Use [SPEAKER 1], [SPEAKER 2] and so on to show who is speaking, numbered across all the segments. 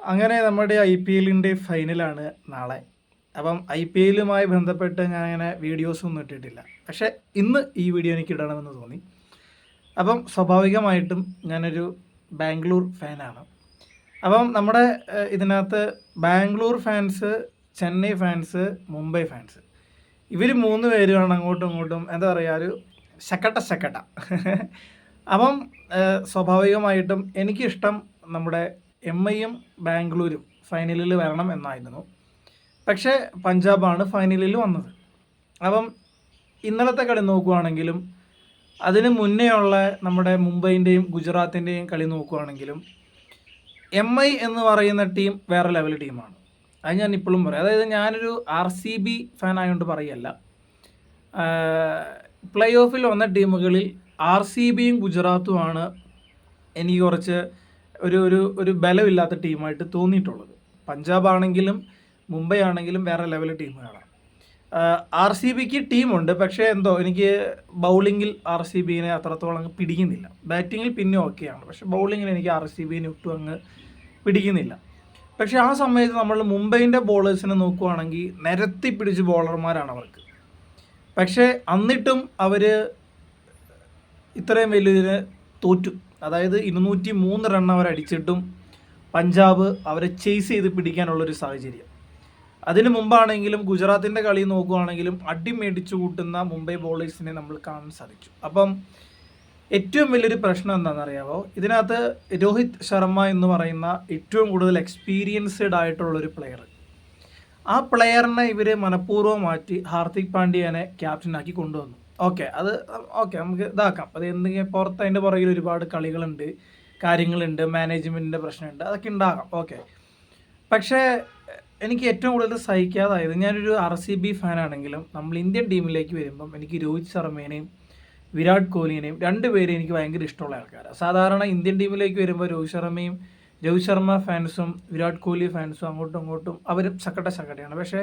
[SPEAKER 1] അങ്ങനെ നമ്മുടെ I P എല്ലിന്റെ ഫൈനലാണ് നാളെ. അപ്പം ഐ പി എല്ലുമായി ബന്ധപ്പെട്ട് ഞാൻ അങ്ങനെ വീഡിയോസ് ഒന്നും ഇട്ടിട്ടില്ല. പക്ഷേ ഇന്ന് ഈ വീഡിയോ എനിക്ക് ഇടണമെന്ന് തോന്നി. അപ്പം സ്വാഭാവികമായിട്ടും ഞാനൊരു ബാംഗ്ലൂർ ഫാനാണ്. അപ്പം നമ്മുടെ ഇതിനകത്ത് Bangalore fans Chennai fans Mumbai fans. ഇവർ മൂന്ന് പേരുമാണ് അങ്ങോട്ടും ഇങ്ങോട്ടും എന്താ പറയുക ഒരു ശക്കട്ട ശക്കട്ട. അപ്പം സ്വാഭാവികമായിട്ടും എനിക്കിഷ്ടം നമ്മുടെ എം ഐയും ബാംഗ്ലൂരും ഫൈനലിൽ വരണം എന്നായിരുന്നു. പക്ഷേ പഞ്ചാബാണ് ഫൈനലിൽ വന്നത്. അപ്പം ഇന്നലത്തെ കളി നോക്കുവാണെങ്കിലും അതിന് മുന്നേയുള്ള നമ്മുടെ മുംബൈന്റെയും ഗുജറാത്തിന്റെയും കളി നോക്കുവാണെങ്കിലും എം ഐ എന്ന് പറയുന്ന ടീം വേറെ ലെവൽ ടീമാണ്. അത് ഞാൻ ഇപ്പോഴും പറയാം. അതായത് ഞാനൊരു ആർ സി ബി ഫാൻ ആയതുകൊണ്ട് പറയല്ല. പ്ലേ ഓഫിൽ വന്ന ടീമുകളിൽ ആർ സി ബിയും ഗുജറാത്തുമാണ് എനിക്ക് കുറച്ച് ഒരു ഒരു ഒരു ബലമില്ലാത്ത ടീമായിട്ട് തോന്നിയിട്ടുള്ളത്. പഞ്ചാബ് ആണെങ്കിലും മുംബൈ ആണെങ്കിലും വേറെ ലെവൽ ടീമുകളാണ് ആർ സി ബിക്ക് ടീമുണ്ട് പക്ഷേ എന്തോ എനിക്ക് ബൗളിങ്ങിൽ ആർ സി ബിനെ അത്രത്തോളം അങ്ങ് പിടിക്കുന്നില്ല. ബാറ്റിങ്ങിൽ പിന്നെ ഓക്കെയാണ് പക്ഷേ ബൗളിങ്ങിൽ എനിക്ക് ആർ സി ബിനെ ഒട്ടും അങ്ങ് പിടിക്കുന്നില്ല. പക്ഷേ ആ സമയത്ത് നമ്മൾ മുംബൈന്റെ ബോളേഴ്സിനെ നോക്കുവാണെങ്കിൽ നിരത്തി പിടിച്ച് ബോളർമാരാണ് അവർക്ക്. പക്ഷേ എന്നിട്ടും അവർ ഇത്രയും വലിയ തോറ്റു. അതായത് ഇരുന്നൂറ്റി മൂന്ന് റൺ അവർ അടിച്ചിട്ടും പഞ്ചാബ് അവരെ ചേസ് ചെയ്ത് പിടിക്കാനുള്ളൊരു സാഹചര്യം. അതിനു മുമ്പാണെങ്കിലും ഗുജറാത്തിന്റെ കളി നോക്കുകയാണെങ്കിലും അടിമേടിച്ചു കൂട്ടുന്ന മുംബൈ ബോളേഴ്സിനെ നമ്മൾ കാണാൻ സാധിച്ചു. അപ്പം ഏറ്റവും വലിയൊരു പ്രശ്നം എന്താണെന്ന് അറിയാമോ ഇതിനകത്ത് രോഹിത് ശർമ്മ എന്ന് പറയുന്ന ഏറ്റവും കൂടുതൽ എക്സ്പീരിയൻസ്ഡ് ആയിട്ടുള്ള ഒരു പ്ലെയർ ആ പ്ലെയറിനെ ഇവർ മനഃപൂർവം മാറ്റി ഹാർദിക് പാണ്ഡ്യനെ ക്യാപ്റ്റനാക്കി കൊണ്ടുവന്നു. ഓക്കെ അത് ഓക്കെ നമുക്ക് ഇതാക്കാം. അത് എന്തെങ്കിലും പുറത്ത് അതിന്റെ പുറകിൽ ഒരുപാട് കളികളുണ്ട് കാര്യങ്ങളുണ്ട് മാനേജ്മെന്റിന്റെ പ്രശ്നമുണ്ട് അതൊക്കെ ഉണ്ടാകാം. ഓക്കെ. പക്ഷേ എനിക്ക് ഏറ്റവും കൂടുതൽ സഹിക്കാതായത് ഞാനൊരു ആർ സി ബി ഫാനാണെങ്കിലും നമ്മൾ ഇന്ത്യൻ ടീമിലേക്ക് വരുമ്പം എനിക്ക് രോഹിത് ശർമ്മേനെയും വിരാട് കോഹ്ലിനെയും രണ്ടുപേരെയും എനിക്ക് ഭയങ്കര ഇഷ്ടമുള്ള ആൾക്കാരാണ് സാധാരണ ഇന്ത്യൻ ടീമിലേക്ക് വരുമ്പോൾ രോഹിത് ശർമ്മയും രോഹിത് ശർമ്മ ഫാൻസും വിരാട് കോഹ്ലി ഫാൻസും അങ്ങോട്ടും ഇങ്ങോട്ടും അവരും ചക്കട്ട ചക്കട്ടയാണ് പക്ഷേ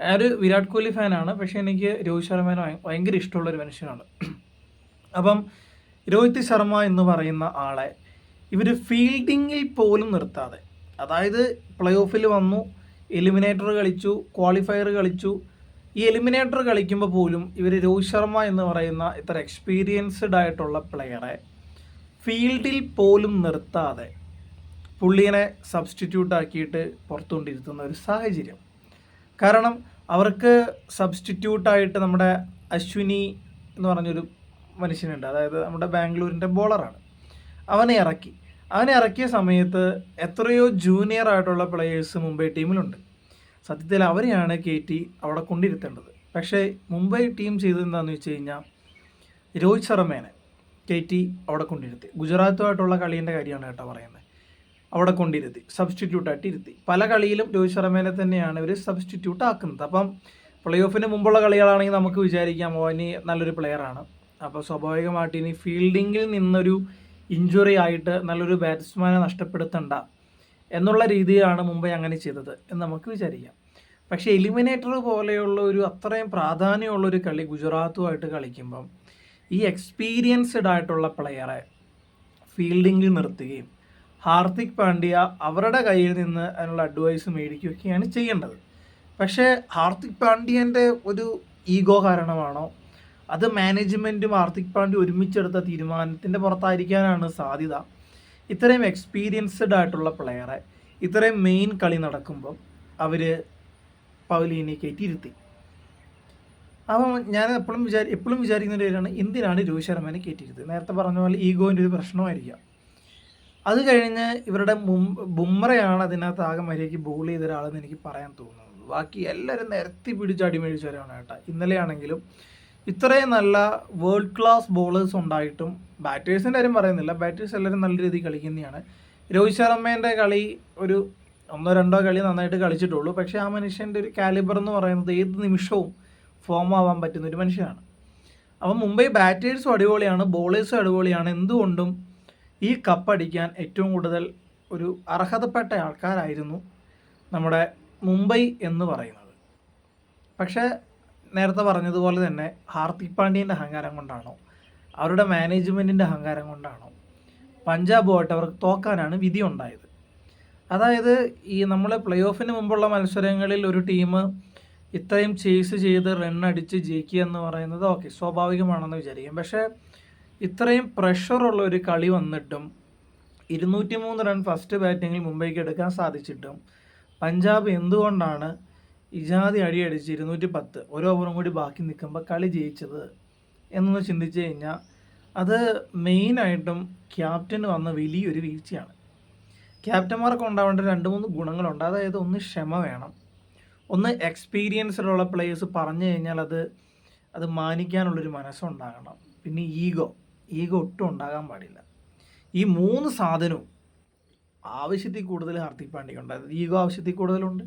[SPEAKER 1] ഒരു വിരാട് കോഹ്ലി ഫാനാണ് പക്ഷേ എനിക്ക് രോഹിത് ശർമ്മേനെ ഭയ- ഭയങ്കര ഇഷ്ടമുള്ള ഒരു മനുഷ്യനാണ്. അപ്പം രോഹിത് ശർമ്മ എന്ന് പറയുന്ന ആളെ ഇവർ ഫീൽഡിങ്ങിൽ പോലും നിർത്താതെ അതായത് പ്ലേ ഓഫിൽ വന്നു എലിമിനേറ്റർ കളിച്ചു ക്വാളിഫയർ കളിച്ചു. ഈ എലിമിനേറ്റർ കളിക്കുമ്പോൾ പോലും ഇവർ രോഹിത് ശർമ്മ എന്ന് പറയുന്ന ഇത്ര എക്സ്പീരിയൻസ്ഡ് ആയിട്ടുള്ള പ്ലെയറെ ഫീൽഡിൽ പോലും നിർത്താതെ പുള്ളിയെ സബ്സ്റ്റിറ്റ്യൂട്ട് ആക്കിയിട്ട് പുറത്തുകൊണ്ടിരുത്തുന്ന ഒരു സാഹചര്യം. കാരണം അവർക്ക് സബ്സ്റ്റിറ്റ്യൂട്ടായിട്ട് നമ്മുടെ അശ്വിനി എന്ന് പറഞ്ഞൊരു മനുഷ്യനുണ്ട്. അതായത് നമ്മുടെ ബാംഗ്ലൂരിന്റെ ബോളറാണ് അവനെ ഇറക്കി. അവനെ ഇറക്കിയ സമയത്ത് എത്രയോ ജൂനിയർ ആയിട്ടുള്ള പ്ലെയേഴ്സ് മുംബൈ ടീമിലുണ്ട്. സത്യത്തിൽ അവരെയാണ് കെ ടി അവിടെ കൊണ്ടിരുത്തേണ്ടത്. പക്ഷേ മുംബൈ ടീം ചെയ്തത് എന്താണെന്ന് വെച്ച് കഴിഞ്ഞാൽ രോഹിത് ശർമ്മേനെ കെ ടി അവിടെ കൊണ്ടിരുത്തി. ഗുജറാത്തുമായിട്ടുള്ള കളീന്റെ കാര്യമാണ് കേട്ടോ പറയുന്നത്. അവിടെ കൊണ്ടിരുത്തി സബ്സ്റ്റിറ്റ്യൂട്ടായിട്ട് ഇരുത്തി. പല കളിയിലും രോഹിത് ശർമ്മേനെ തന്നെയാണ് ഇവർ സബ്സ്റ്റിറ്റ്യൂട്ട് ആക്കുന്നത്. അപ്പം പ്ലേ ഓഫിന് മുമ്പുള്ള കളികളാണെങ്കിൽ നമുക്ക് വിചാരിക്കാം ഓ ഇനി നല്ലൊരു പ്ലെയറാണ് അപ്പോൾ സ്വാഭാവികമായിട്ട് ഇനി ഫീൽഡിങ്ങിൽ നിന്നൊരു ഇഞ്ചുറി ആയിട്ട് നല്ലൊരു ബാറ്റ്സ്മാനെ നഷ്ടപ്പെടുത്തണ്ട എന്നുള്ള രീതിയിലാണ് മുംബൈ അങ്ങനെ ചെയ്തത് എന്ന് നമുക്ക് വിചാരിക്കാം. പക്ഷേ എലിമിനേറ്റർ പോലെയുള്ള ഒരു അത്രയും പ്രാധാന്യമുള്ള ഒരു കളി ഗുജറാത്തുമായിട്ട് കളിക്കുമ്പം ഈ എക്സ്പീരിയൻസ്ഡ് ആയിട്ടുള്ള പ്ലെയറെ ഫീൽഡിങ്ങിൽ നിർത്തുകയും ഹാർദിക് പാണ്ഡ്യ അവരുടെ കയ്യിൽ നിന്ന് അതിനുള്ള അഡ്വൈസ് മേടിക്കുകയൊക്കെയാണ് ചെയ്യേണ്ടത്. പക്ഷേ ഹാർദിക് പാണ്ഡ്യന്റെ ഒരു ഈഗോ കാരണമാണോ? അത് മാനേജ്മെന്റും ഹാർദിക് പാണ്ഡ്യ ഒരുമിച്ചെടുത്ത തീരുമാനത്തിന്റെ പുറത്തായിരിക്കാനാണ് സാധ്യത. ഇത്രയും എക്സ്പീരിയൻസ്ഡ് ആയിട്ടുള്ള പ്ലെയറെ ഇത്രയും മെയിൻ കളി നടക്കുമ്പം അവർ പവലീനെ കയറ്റിയിരുത്തി അപ്പം ഞാൻ എപ്പോഴും വിചാരി എപ്പോഴും വിചാരിക്കുന്ന ഒരു കാര്യമാണ് എന്തിനാണ് രോഹിത് ശർമ്മനെ കയറ്റിയിരുത്തത് നേരത്തെ പറഞ്ഞ പോലെ ഈഗോന്റെ ഒരു പ്രശ്നമായിരിക്കാം. അത് കഴിഞ്ഞ് ഇവരുടെ ബുംറയാണ് അതിനകത്ത് ആകെ മര്യാദയ്ക്ക് ബോൾ ചെയ്ത ഒരാളെന്ന് എനിക്ക് പറയാൻ തോന്നുന്നത്. ബാക്കി എല്ലാവരും നിരത്തി പിടിച്ച് അടിമേടിച്ചവരാണ് കേട്ടോ. ഇന്നലെയാണെങ്കിലും ഇത്രയും നല്ല വേൾഡ് ക്ലാസ് ബോളേഴ്സ് ഉണ്ടായിട്ടും ബാറ്റേഴ്സിന്റെ കാര്യം പറയുന്നില്ല. ബാറ്റേഴ്സ് എല്ലാവരും നല്ല രീതിയിൽ കളിക്കുന്നതാണ് രോഹിത് ശർമ്മേന്റെ കളി ഒരു ഒന്നോ രണ്ടോ കളി നന്നായിട്ട് കളിച്ചിട്ടുള്ളൂ. പക്ഷേ ആ മനുഷ്യന്റെ ഒരു കാലിബർ എന്ന് പറയുന്നത് ഏത് നിമിഷവും ഫോം ആവാൻ പറ്റുന്ന ഒരു മനുഷ്യനാണ്. അപ്പം മുംബൈ ബാറ്റേഴ്സും അടിപൊളിയാണ് ബോളേഴ്സും അടിപൊളിയാണ്. എന്തുകൊണ്ടും ഈ കപ്പടിക്കാൻ ഏറ്റവും കൂടുതൽ ഒരു അർഹതപ്പെട്ട ആൾക്കാരായിരുന്നു നമ്മുടെ മുംബൈ എന്ന് പറയുന്നത്. പക്ഷേ നേരത്തെ പറഞ്ഞതുപോലെ തന്നെ ഹാർദിക് പാണ്ഡ്യന്റെ അഹങ്കാരം കൊണ്ടാണോ അവരുടെ മാനേജ്മെന്റിന്റെ അഹങ്കാരം കൊണ്ടാണോ പഞ്ചാബുമായിട്ട് അവർക്ക് തോക്കാനാണ് വിധി ഉണ്ടായത്. അതായത് ഈ നമ്മളെ പ്ലേ ഓഫിന് മുമ്പുള്ള മത്സരങ്ങളിൽ ഒരു ടീം ഇത്രയും ചേസ് ചെയ്ത് റൺ അടിച്ച് ജയിക്കുക എന്ന് പറയുന്നത് ഓക്കെ സ്വാഭാവികമാണെന്ന് വിചാരിക്കും. പക്ഷേ ഇത്രയും പ്രഷറുള്ള ഒരു കളി വന്നിട്ടും ഇരുന്നൂറ്റി മൂന്ന് റൺ ഫസ്റ്റ് ബാറ്റിങ്ങിൽ മുംബൈക്ക് എടുക്കാൻ സാധിച്ചിട്ടും പഞ്ചാബ് എന്തുകൊണ്ടാണ് ഇജാതി അടിയടിച്ച് ഇരുന്നൂറ്റി പത്ത് ഒരു ഓവറും കൂടി ബാക്കി നിൽക്കുമ്പോൾ കളി ജയിച്ചത് എന്നൊന്ന് ചിന്തിച്ച് കഴിഞ്ഞാൽ അത് മെയിനായിട്ടും ക്യാപ്റ്റന് വന്ന വലിയൊരു വീഴ്ചയാണ്. ക്യാപ്റ്റന്മാർക്ക് ഉണ്ടാവേണ്ട രണ്ട് മൂന്ന് ഗുണങ്ങളുണ്ട്. അതായത് ഒന്ന് ക്ഷമ വേണം. ഒന്ന് എക്സ്പീരിയൻസിലുള്ള പ്ലേയേഴ്സ് പറഞ്ഞു കഴിഞ്ഞാൽ അത് അത് മാനിക്കാനുള്ളൊരു മനസ്സുണ്ടാകണം. പിന്നെ ഈഗോ ഈഗോ ഒട്ടും ഉണ്ടാകാൻ പാടില്ല. ഈ മൂന്ന് സാധനവും ആവശ്യത്തിൽ കൂടുതൽ ഹാർദിക് പാണ്ഡ്യക്കുണ്ട് അതായത് ഈഗോ ആവശ്യത്തിൽ കൂടുതലുണ്ട്.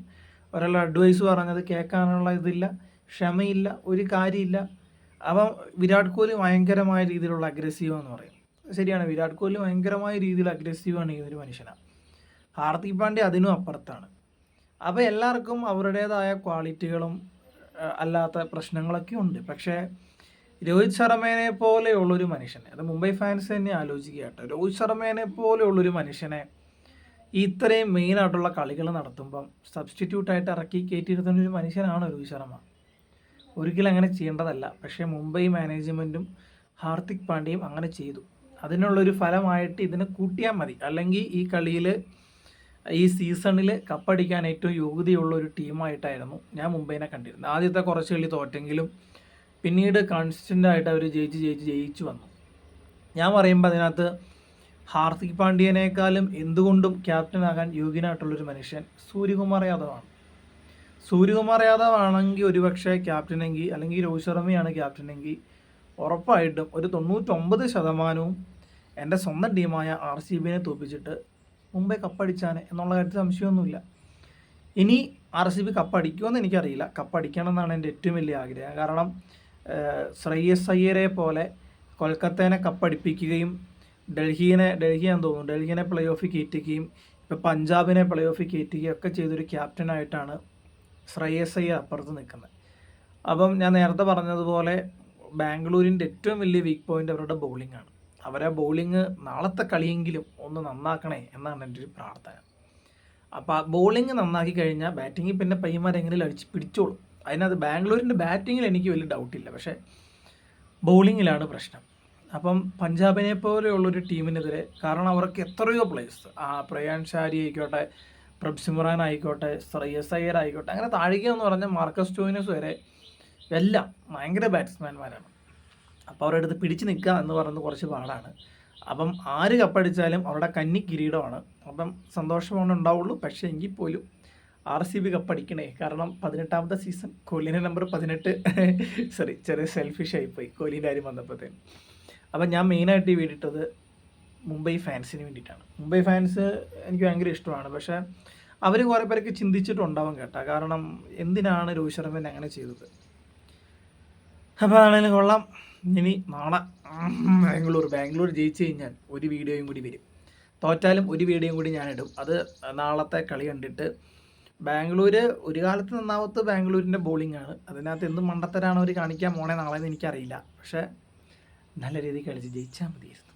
[SPEAKER 1] ഒരാൾ അഡ്വൈസ് പറഞ്ഞത് കേൾക്കാനുള്ള ഇതില്ല ക്ഷമയില്ല ഒരു കാര്യമില്ല. അപ്പം വിരാട് കോഹ്ലി ഭയങ്കരമായ രീതിയിലുള്ള അഗ്രസീവ് എന്ന് പറയും. ശരിയാണ്. വിരാട് കോഹ്ലി ഭയങ്കരമായ രീതിയിൽ അഗ്രസീവാണ് ഈ ഒരു മനുഷ്യനാണ് ഹാർദിക് പാണ്ഡ്യ അതിനും അപ്പുറത്താണ്. അപ്പോൾ എല്ലാവർക്കും അവരുടേതായ ക്വാളിറ്റികളും അല്ലാത്ത പ്രശ്നങ്ങളൊക്കെ ഉണ്ട്. പക്ഷേ രോഹിത് ശർമ്മേനെ പോലെയുള്ളൊരു മനുഷ്യനെ അത് മുംബൈ ഫാൻസ് തന്നെ ആലോചിക്കുക കേട്ടോ രോഹിത് ശർമ്മേനെ പോലെയുള്ളൊരു മനുഷ്യനെ ഇത്രയും മെയിനായിട്ടുള്ള കളികൾ നടത്തുമ്പം സബ്സ്റ്റിറ്റ്യൂട്ടായിട്ട് ഇറക്കി കയറ്റിയിരുത്തുന്ന ഒരു മനുഷ്യനാണ് രോഹിത് ശർമ്മ. ഒരിക്കലും അങ്ങനെ ചെയ്യേണ്ടതല്ല. പക്ഷേ മുംബൈ മാനേജ്മെന്റും ഹാർദിക് പാണ്ഡ്യയും അങ്ങനെ ചെയ്തു. അതിനുള്ളൊരു ഫലമായിട്ട് ഇതിനെ കൂട്ടിയാൽ മതി. അല്ലെങ്കിൽ ഈ കളിയിൽ ഈ സീസണിൽ കപ്പടിക്കാൻ ഏറ്റവും യോഗ്യതയുള്ള ഒരു ടീമായിട്ടായിരുന്നു ഞാൻ മുംബൈനെ കണ്ടിരുന്നത്. ആദ്യത്തെ കുറച്ച് കളി തോറ്റെങ്കിലും പിന്നീട് ആയിട്ട് അവർ ജയിച്ച് ജയിച്ച് ജയിച്ചു വന്നു. ഞാൻ പറയുമ്പോൾ അതിനകത്ത് ഹാർദിക് പാണ്ഡ്യനേക്കാളും എന്തുകൊണ്ടും ക്യാപ്റ്റനാകാൻ യോഗ്യനായിട്ടുള്ളൊരു മനുഷ്യൻ സൂര്യകുമാർ യാദവാണ് സൂര്യകുമാർ യാദവ് ആണെങ്കിൽ ഒരുപക്ഷെ ക്യാപ്റ്റനെങ്കിൽ അല്ലെങ്കിൽ രോഹിത് ശർമ്മയാണ് ക്യാപ്റ്റനെങ്കിൽ ഉറപ്പായിട്ടും ഒരു തൊണ്ണൂറ്റൊമ്പത് ശതമാനവും എന്റെ സ്വന്തം ടീമായ ആർ സി ബിനെ തോൽപ്പിച്ചിട്ട് മുംബൈ കപ്പടിച്ചാണ് എന്നുള്ള കാര്യത്തിൽ സംശയമൊന്നുമില്ല. ഇനി ആർ സി ബി കപ്പടിക്കുമെന്ന് എനിക്കറിയില്ല. കപ്പടിക്കണം എന്നാണ് എന്റെ ഏറ്റവും വലിയ ആഗ്രഹം. കാരണം ശ്രേയസ് അയ്യരെ പോലെ കൊൽക്കത്തേനെ കപ്പടിപ്പിക്കുകയും ഡൽഹിനെ ഡൽഹിയാന്ന് തോന്നുന്നു ഡൽഹിനെ പ്ലേ ഓഫിൽ കയറ്റുകയും ഇപ്പോൾ പഞ്ചാബിനെ പ്ലേ ഓഫിൽ കയറ്റുകയും ഒക്കെ ചെയ്തൊരു ക്യാപ്റ്റനായിട്ടാണ് ശ്രേയസ് അയ്യർ അപ്പുറത്ത് നിൽക്കുന്നത്. അപ്പം ഞാൻ നേരത്തെ പറഞ്ഞതുപോലെ ബാംഗ്ലൂരിന്റെ ഏറ്റവും വലിയ വീക്ക് പോയിന്റ് അവരുടെ ബൗളിംഗ് ആണ്. അവരെ ബൗളിങ് നാളത്തെ കളിയെങ്കിലും ഒന്ന് നന്നാക്കണേ എന്നാണ് എന്റെ ഒരു പ്രാർത്ഥന. അപ്പോൾ ആ ബൗളിങ് നന്നാക്കി കഴിഞ്ഞാൽ ബാറ്റിങ്ങിൽ പിന്നെ പയ്യന്മാരെങ്കിലും അടിച്ച് പിടിച്ചോളും. അതിനകത്ത് ബാംഗ്ലൂരിന്റെ ബാറ്റിങ്ങിൽ എനിക്ക് വലിയ ഡൗട്ടില്ല പക്ഷേ ബൗളിങ്ങിലാണ് പ്രശ്നം. അപ്പം പഞ്ചാബിനെ പോലെയുള്ളൊരു ടീമിനെതിരെ കാരണം അവർക്ക് എത്രയോ പ്ലേയേഴ്സ് ആ പ്രയാൻ ഷാരി ആയിക്കോട്ടെ പ്രബ്സിമുറാൻ ആയിക്കോട്ടെ ശ്രേയസ് അയ്യർ ആയിക്കോട്ടെ അങ്ങനെ താഴേക്ക് എന്ന് പറഞ്ഞാൽ മാർക്കസ് ടോയിനസ് വരെ എല്ലാം ഭയങ്കര ബാറ്റ്സ്മാൻമാരാണ് അപ്പോൾ അവരുടെ അടുത്ത് പിടിച്ച് നിൽക്കുക എന്ന് പറയുന്നത് കുറച്ച് പാടാണ്. അപ്പം ആര് കപ്പടിച്ചാലും അവരുടെ കന്നി കിരീടമാണ്. അപ്പം സന്തോഷമാണ് ഉണ്ടാവുള്ളൂ. പക്ഷേ എങ്കിൽ പോലും ആർ സി ബി കപ്പടിക്കണേ കാരണം പതിനെട്ടാമത്തെ സീസൺ കോഹ്ലിന്റെ നമ്പർ പതിനെട്ട്. സോറി ചെറിയ സെൽഫിഷ് ആയിപ്പോയി കോഹ്ലിന്റെ കാര്യം വന്നപ്പോഴത്തേന് അപ്പം ഞാൻ മെയിനായിട്ട് ഈ വീടിട്ടത് മുംബൈ ഫാൻസിന് വേണ്ടിയിട്ടാണ്. മുംബൈ ഫാൻസ് എനിക്ക് ഭയങ്കര ഇഷ്ടമാണ്. പക്ഷേ അവർ കുറേ പേരൊക്കെ ചിന്തിച്ചിട്ടുണ്ടാവും കേട്ടോ. കാരണം എന്തിനാണ് രോഹിത് ശർമ്മ അങ്ങനെ ചെയ്തത്? അപ്പോൾ അതാണെങ്കിലും കൊള്ളാം. ഇനി നാളെ ബാംഗ്ലൂർ. ബാംഗ്ലൂർ ജയിച്ചു കഴിഞ്ഞാൽ ഒരു വീഡിയോയും കൂടി വരും. തോറ്റാലും ഒരു വീഡിയോയും കൂടി ഞാനിടും അത് നാളത്തെ കളി കണ്ടിട്ട് ബാംഗ്ലൂർ ഒരു കാലത്ത് നന്നാവത്ത് ബാംഗ്ലൂരിന്റെ ബോളിംഗ് ആണ്. അതിനകത്ത് എന്ത് മണ്ടത്തരാണ് അവർ കാണിക്കാൻ പോണേ നാളെ എന്ന് എനിക്കറിയില്ല. പക്ഷേ നല്ല രീതിയിൽ കളിച്ച് ജയിച്ചാൽ മതിയായിരുന്നു.